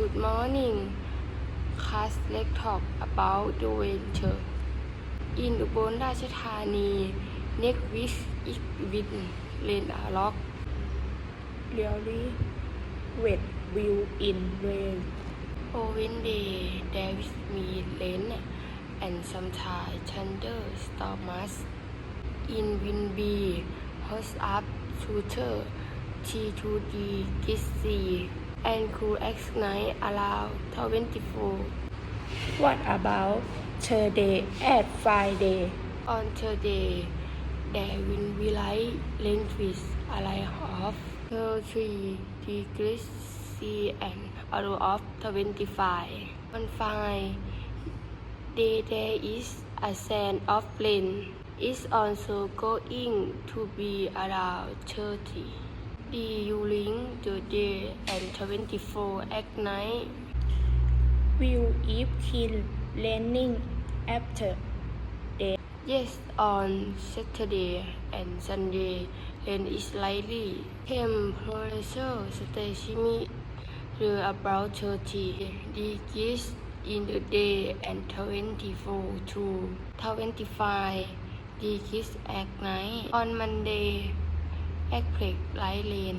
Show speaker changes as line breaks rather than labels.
Good morning class let's talk about the venture in Ubon ราชธานี next week is with rain a lot
really wet view in rain
oven day there is me rain and sometimes thunderstorms in wind be host up shooter G2D Git and Cool X9 around 24.
What about Thursday and Friday?
On Thursday, there will be light rain with a light of 33 degrees C and a low of 25. On Friday, there is a sand of rain. It's also going to be around 30 during the day and 24 at night.
will it keep raining after day?
Yes, on Saturday and Sunday, rain is likely. Temperature stationary to about 30 degrees in the day and 24 to 25 degrees at night. On Monday, แอคเพล็กไลท์เลน